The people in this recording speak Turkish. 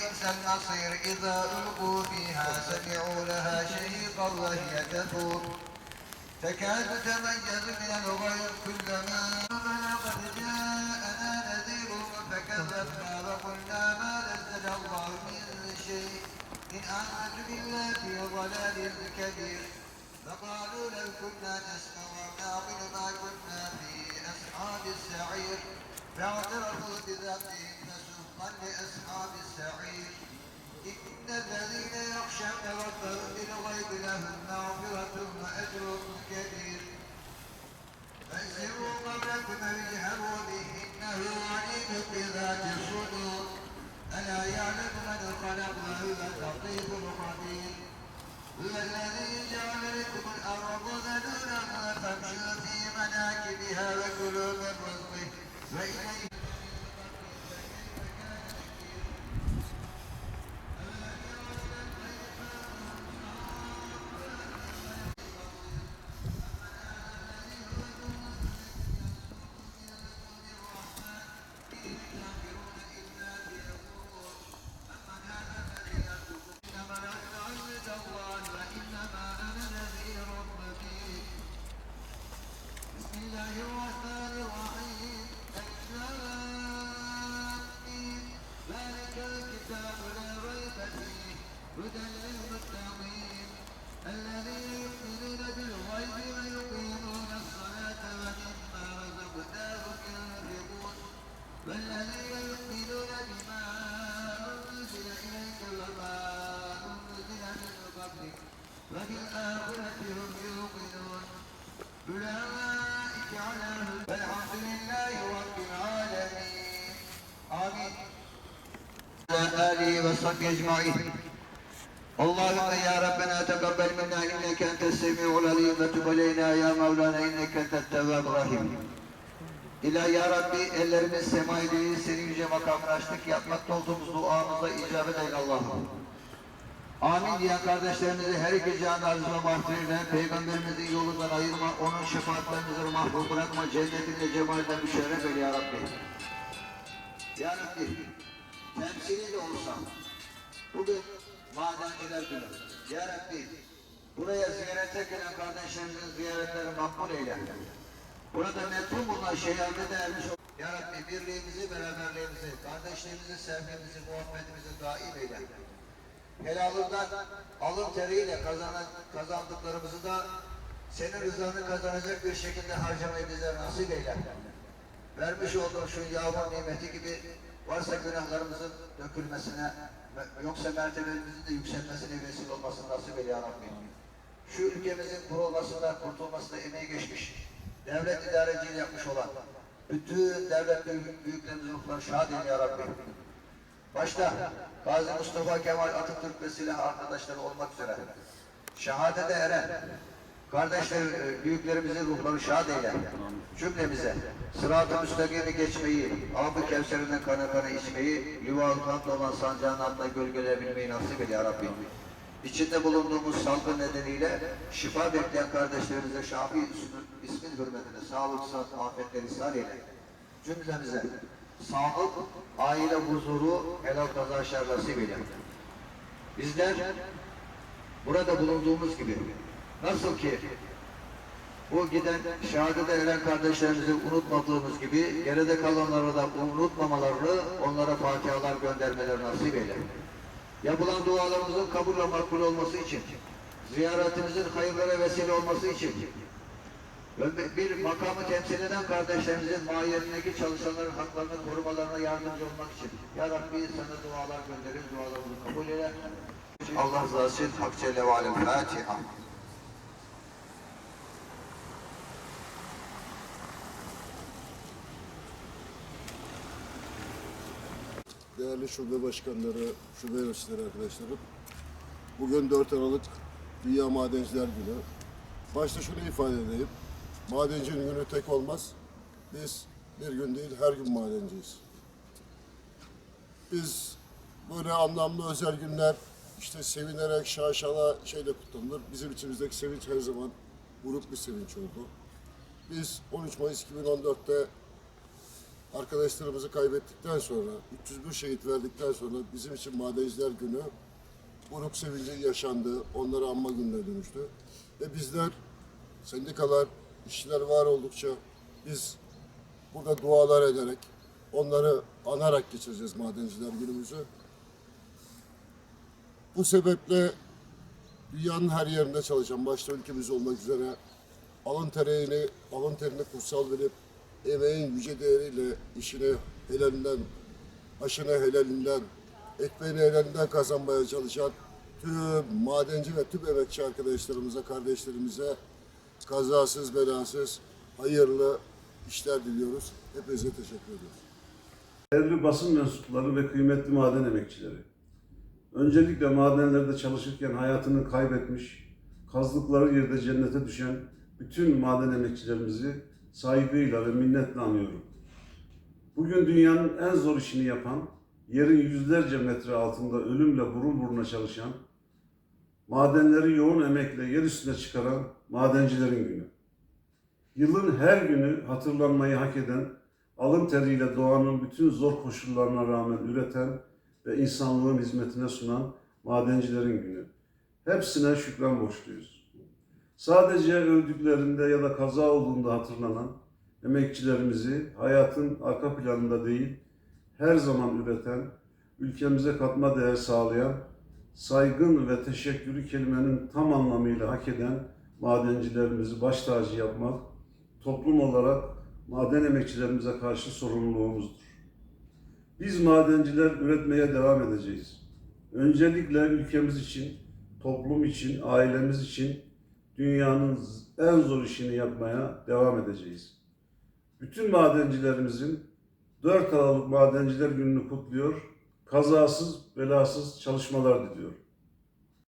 النصير إذا ألقوا فيها سمعوا لها شهيقا وهي تفور. تكاد تميز من الغيظ كلما قد جاءنا نذير فكذبنا وقلنا ما نزل الله من شيء. إن أنتم إلا في ضلال كبير. فقالوا لو كنا نسمع ونعقل ما كنا في أصحاب السعير. فاعترفوا بذنبهم فسحقا لأصحاب السعير إن الذين يخشون ربهم بالغيب لهم مغفرة وأجر كبير. فأسروا قبلكم اجهروا به إنه عليم بذات الصدور. ألا يعلم من خلق وهو اللطيف الخبير. هو الذي جعل لكم الأرض ذلولا فامشوا في مناكبها وكلوا من رزقه وإليه وبالآخرة هم يوقنون أولئك على هدى والحمد لله رب العالمين آمين وعلى آله وصحبه أجمعين اللهم يا ربنا تقبل منا إنك أنت السميع العليم وتب علينا يا مولانا إنك أنت التواب الرحيم İlahi ya Rabbi ellerimiz semai değil, senin yüce makamını açtık, yapmakta olduğumuz duamıza icabet eyle Allah'ım. Amin diyen kardeşlerimizi her iki cihan arzına mahfirine, Peygamberimizin yolundan ayırma, onun şefaatlerimizden mahrum bırakma, cennetinde cemalinden müşerref eyle ya Rabbi. Ya temsili de olsa, bugün madenciler günü. Ya buraya ziyarete gelen kardeşlerimizin ziyaretleri makbul eyle. Burada metrun bulunan şehirde de ermiş ol. Ya Rabbi birliğimizi, beraberliğimizi, kardeşliğimizi, sevgimizi, muhabbetimizi daim eyle. Helalından alın teriyle kazanan, kazandıklarımızı da senin rızanı kazanacak bir şekilde harcamayı bize nasip eyle. Vermiş olduğun şu yağmur nimeti gibi varsa günahlarımızın dökülmesine yoksa mertebemizin de yükselmesine vesile olmasını nasip eyle ya Rabbi. Şu ülkemizin kurulmasında, kurtulmasında emeği geçmiş, devlet idareciliği yapmış olan bütün devlet büyük- büyüklerimizin ruhları şahit eyle ya Rabbi. Başta Gazi Mustafa Kemal Atatürk ve silah arkadaşları olmak üzere şehadete eren kardeşler, e, büyüklerimizin ruhları şad eyle. Cümlemize sırat-ı müstakimi geçmeyi, ab-ı kevserinden kana kana içmeyi, liva-ı kamd olan sancağın altında gölgeleyebilmeyi nasip eyle ya Rabbi. İçinde bulunduğumuz salgın nedeniyle şifa bekleyen kardeşlerimize Şafi ismi- ismin hürmetine sağlık, sıhhat, afetleri ihsan eyle. Cümlemize sağlık, aile huzuru, helal kaza şer nasip eyle. Bizler burada bulunduğumuz gibi nasıl ki bu giden şehadete eren kardeşlerimizi unutmadığımız gibi geride kalanlara da unutmamalarını onlara fatihalar göndermeleri nasip eyle. Yapılan dualarımızın kabul ve makbul olması için, ziyaretimizin hayırlara vesile olması için bir makamı temsil eden kardeşlerimizin mahiyetindeki çalışanların haklarını korumalarına yardımcı olmak için Ya Rabbi sana dualar gönderir, dualarımızı kabul eyle. Allah rızası için Hak Celle ve Alem Fatiha. Değerli şube başkanları, şube yöneticileri arkadaşlarım. Bugün 4 Aralık Dünya Madenciler Günü. Başta şunu ifade edeyim. Madencinin günü tek olmaz. Biz bir gün değil her gün madenciyiz. Biz böyle anlamlı özel günler işte sevinerek şaşala şeyle kutlanılır. Bizim içimizdeki sevinç her zaman buruk bir sevinç oldu. Biz 13 Mayıs 2014'te arkadaşlarımızı kaybettikten sonra, 301 şehit verdikten sonra bizim için Madenciler Günü buruk sevinci yaşandı, onları anma gününe dönüştü. Ve bizler, sendikalar, işçiler var oldukça biz burada dualar ederek, onları anarak geçireceğiz Madenciler Günümüzü. Bu sebeple dünyanın her yerinde çalışan, başta ülkemiz olmak üzere alın terini, alın terini kutsal bilip emeğin yüce değeriyle işini helalinden, aşını helalinden, ekmeğini helalinden kazanmaya çalışan tüm madenci ve tüm emekçi arkadaşlarımıza, kardeşlerimize kazasız belasız hayırlı işler diliyoruz. Hepinize teşekkür ediyoruz. Değerli basın mensupları ve kıymetli maden emekçileri. Öncelikle madenlerde çalışırken hayatını kaybetmiş, kazdıkları yerde cennete düşen bütün maden emekçilerimizi saygıyla ve minnetle anıyorum. Bugün dünyanın en zor işini yapan, yerin yüzlerce metre altında ölümle burun buruna çalışan, madenleri yoğun emekle yer üstüne çıkaran madencilerin günü. Yılın her günü hatırlanmayı hak eden, alın teriyle doğanın bütün zor koşullarına rağmen üreten ve insanlığın hizmetine sunan madencilerin günü. Hepsine şükran borçluyuz. Sadece öldüklerinde ya da kaza olduğunda hatırlanan emekçilerimizi hayatın arka planında değil, her zaman üreten, ülkemize katma değer sağlayan, saygın ve teşekkürü kelimenin tam anlamıyla hak eden madencilerimizi baş tacı yapmak, toplum olarak maden emekçilerimize karşı sorumluluğumuzdur. Biz madenciler üretmeye devam edeceğiz. Öncelikle ülkemiz için, toplum için, ailemiz için dünyanın en zor işini yapmaya devam edeceğiz. Bütün madencilerimizin 4 Aralık Madenciler Günü'nü kutluyor, kazasız belasız çalışmalar diliyor.